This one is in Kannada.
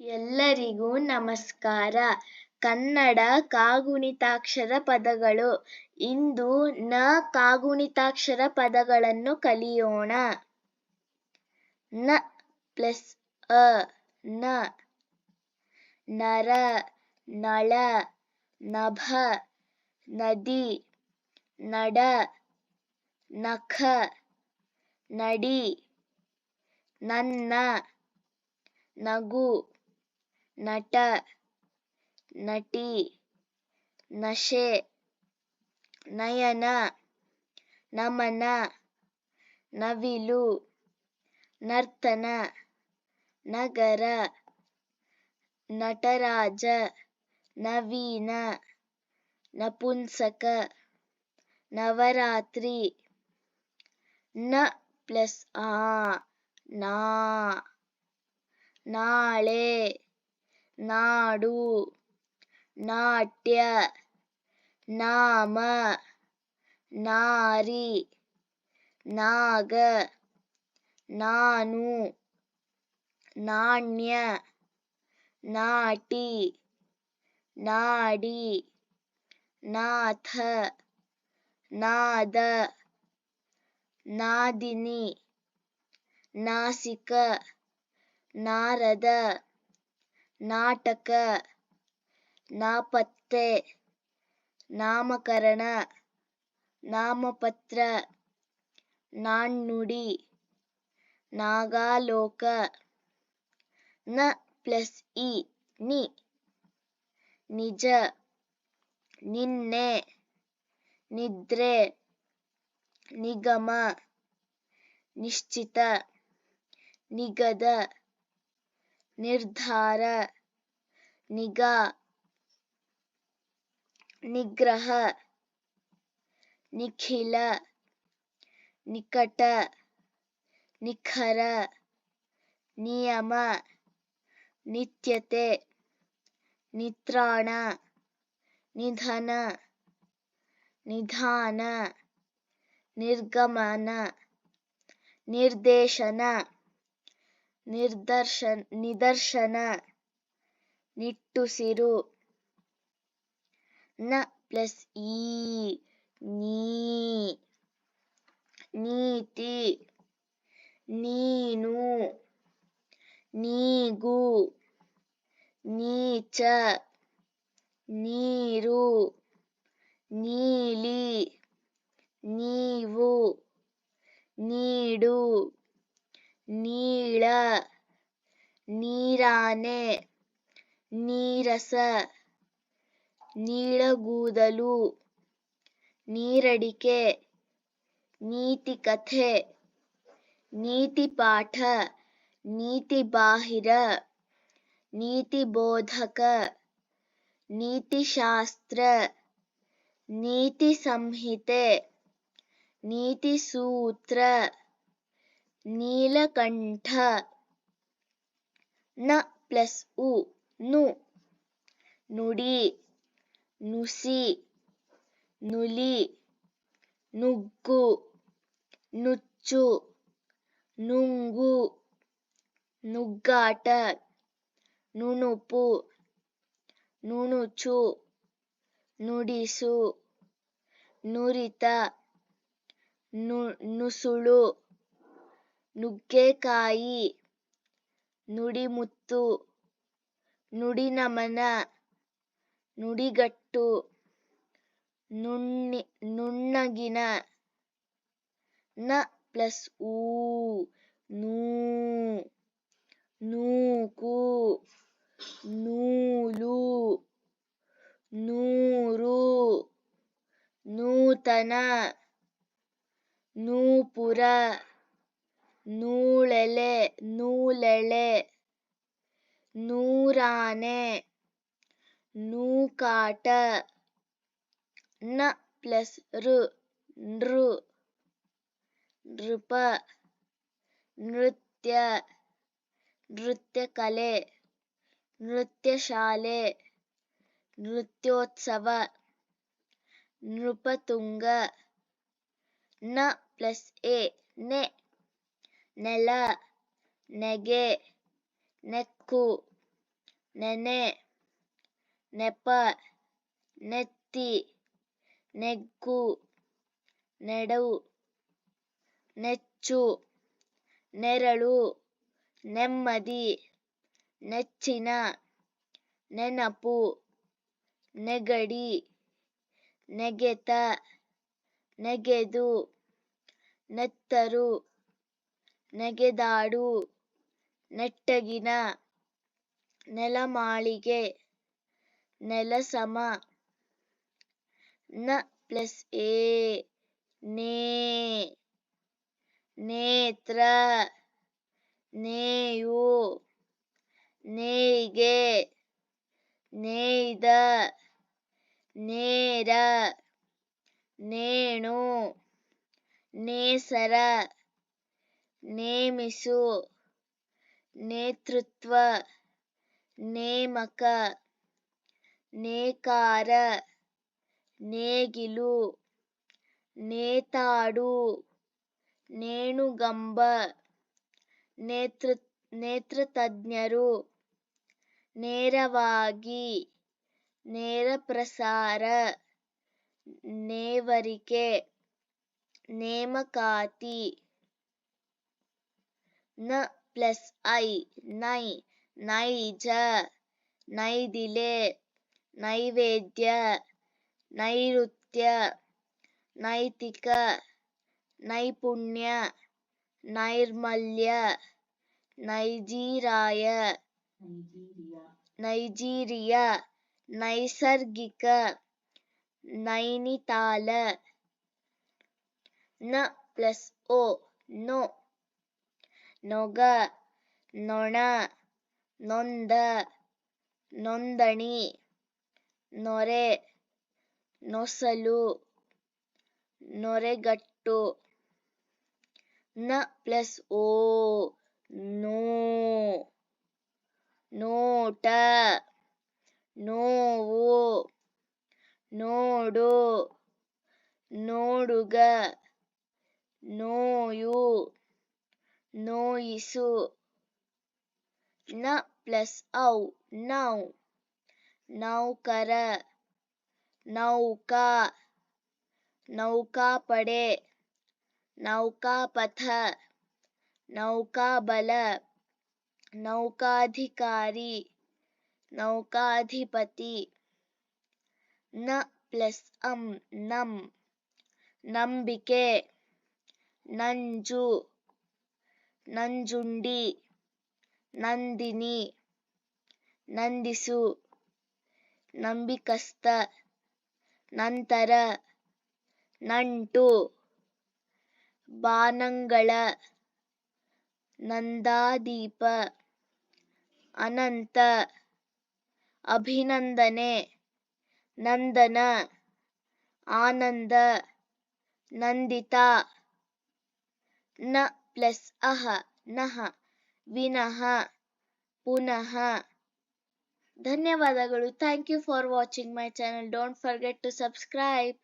ಎಲ್ಲರಿಗೂ ನಮಸ್ಕಾರ. ಕನ್ನಡ ಕಾಗುಣಿತಾಕ್ಷರ ಪದಗಳು. ಇಂದು ನ ಕಾಗುಣಿತಾಕ್ಷರ ಪದಗಳನ್ನು ಕಲಿಯೋಣ. ನ ಪ್ಲಸ್ ಅ, ನ, ನರ, ನಳ, ನಭ, ನದಿ, ನಡ, ನಖ, ನಡಿ, ನನ್ನ, ನಗು. ನಟ, ನಟಿ, ನಶೆ, ನಯನ, ನಮನ, ನವಿಲು, ನರ್ತನ, ನಗರ, ನಟರಾಜ, ನವೀನ, ನಪುಂಸಕ, ನವರಾತ್ರಿ, ನ ಪ್ಲಸ್ ಆ, ನಾ, ನಾಳೆ. ನಾಡು ನಾಟ್ಯ ನಾಮ ನಾರಿ ನಾಗ ನಾನು ನಾಣ್ಯ ನಾಟಿ ನಾಡಿ ನಾಥ ನಾದ ನಾದಿನಿ ನಾಸಿಕ ನಾರದ ನಾಟಕ, ನಾಪತ್ತೆ, ನಾಮಕರಣ, ನಾಮಪತ್ರ, ನಾಣ್ಣುಡಿ, ನಾಗಾಲೋಕ, ನ ಪ್ಲಸ್ ಇ, ನಿ, ನಿಜ, ನಿನ್ನೆ, ನಿದ್ರೆ, ನಿಗಮ, ನಿಶ್ಚಿತ, ನಿಗದ. ನಿರ್ಧಾರ ನಿಗಾ ನಿಗ್ರಹ ನಿಖಿಲ ನಿಕಟ ನಿಖರ ನಿಯಮ ನಿತ್ಯತೆ ನಿತ್ರಾಣ ನಿಧನ ನಿಧಾನ ನಿರ್ಗಮನ ನಿರ್ದೇಶನ ನಿರ್ದರ್ಶನ, ನಿದರ್ಶನ ನಿಟ್ಟುಸಿರು ನ ಪ್ಲಸ್ ಈ, ನೀ, ನೀತಿ, ನೀನು, ನೀಗು, ನೀಚ, ನೀರು, ನೀಲಿ, ನೀವು, ನೀಡು. ನೀಳ ನೀರಾನೆ ನೀರಸ ನೀಳಗೂದಲು ನೀರಡಿಕೆ ನೀತಿಕಥೆ ನೀತಿಪಾಠ ನೀತಿಬಾಹಿರ ನೀತಿಬೋಧಕ ನೀತಿಶಾಸ್ತ್ರ ನೀತಿ ಸಂಹಿತೆ ನೀತಿಸೂತ್ರ. ನೀಲಕಂಠ. ನ ಪ್ಲಸ್ ಉ, ನು. ನುಡಿ, ನುಸಿ, ನುಲಿ, ನುಗ್ಗು, ನುಚ್ಚು, ನುಂಗು, ನುಗ್ಗಾಟ, ನುಣುಪು, ನುಣುಚು, ನುಡಿಸು, ನುರಿತ ನುಸುಳು. ನುಗ್ಗೆಕಾಯಿ, ನುಡಿಮುತ್ತು, ನುಡಿನಮನ, ನುಡಿಗಟ್ಟು, ನುಣ್ಣಿ, ನುಣ್ಣಗಿನ, ನ ಪ್ಲಸ್ ಊ, ನೂ, ನೂಕು, ನೂಲು, ನೂರು, ನೂತನ, ನೂಪುರ. ನೂಳೆಲೆ ನೂಲೆಳೆ ನೂರಾನೆ ನೂಕಾಟ ನ ಪ್ಲಸ್ ಋ ನೃ ನೃಪ ನೃತ್ಯ ನೃತ್ಯಕಲೆ ನೃತ್ಯಶಾಲೆ ನೃತ್ಯೋತ್ಸವ ನೃಪತುಂಗ ನ ಪ್ಲಸ್ ಎ ನೆ ನೆಲ, ನೆಗೆ, ನೆಕ್ಕು, ನೆನೆ, ನೆಪ, ನೆತ್ತಿ, ನೆಗ್ಗು, ನೆಡವು, ನೆಚ್ಚು, ನೆರಳು, ನೆಮ್ಮದಿ, ನೆಚ್ಚಿನ, ನೆನಪು, ನೆಗಡಿ, ನೆಗೆತ, ನೆಗೆದು, ನೆತ್ತರು. ನೆಗೆದಾಡು ನೆಟ್ಟಗಿನ ನೆಲಮಾಳಿಗೆ ನೆಲಸಮ ನ ಪ್ಲಸ್ ಎ ನೇ ನೇತ್ರ ನೇಯು ನೇಯ್ಗೆ ನೇಯ್ದ ನೇರ ನೇಣು ನೇಸರ ನೇಮಿಸು ನೇತೃತ್ವ ನೇಮಕ ನೇಕಾರ ನೇಗಿಲು ನೇತಾಡು ನೇಣುಗಂಬ ನೇತೃ ನೇತ್ರತಜ್ಞರು ನೇರವಾಗಿ ನೇರ ಪ್ರಸಾರ ನೇವರಿಕೆ ನೇಮಕಾತಿ ನ ಪ್ಲಸ್ ಐ, ನೈ, ನೈಜ, ನೈದಿಲೆ, ನೈವೇದ್ಯ, ನೈಋತ್ಯ, ನೈತಿಕ, ನೈಪುಣ್ಯ, ನೈರ್ಮಲ್ಯ, ನೈಜೀರಾಯ, ನೈಜೀರಿಯಾ, ನೈಸರ್ಗಿಕ, ನೈನಿತಾಲ, ನ ಪ್ಲಸ್ ಓ, ನೋ. ನೊಗ, ನೊಣ, ನೊಂದ, ನೊಂದಣಿ, ನೊರೆ, ನೊಸಲು, ನೊರೆಗಟ್ಟು, ನ ಪ್ಲಸ್ ಓ, ನೋ, ನೋಟ, ನೋವು, ನೋಡು, ನೋಡುಗ, ನೋಯು. ನೋಯಿಸು ನ ಪ್ಲಸ್ ಔ ನೌ ನೌಕರ ನೌಕಾ ನೌಕಾಪಡೆ ನೌಕಾಪಥ ನೌಕಾಬಲ ನೌಕಾಧಿಕಾರಿ ನೌಕಾಧಿಪತಿ ನ ಪ್ಲಸ್ ಅಂ ನಂ ನಂಬಿಕೆ ನಂಜು ನಂಜುಂಡಿ ನಂದಿನಿ ನಂದಿಸು ನಂಬಿಕಸ್ತ ನಂತರ ನಂಟು ಬಾನಂಗಳ ನಂದಾದೀಪ ಅನಂತ ಅಭಿನಂದನೆ ನಂದನ ಆನಂದ ನಂದಿತಾ ನ ಪ್ಲಸ್ ಅಹ, ನಹ ವಿನಃ ಪುನಃ ಧನ್ಯವಾದಗಳು. Thank you for watching my channel don't forget to subscribe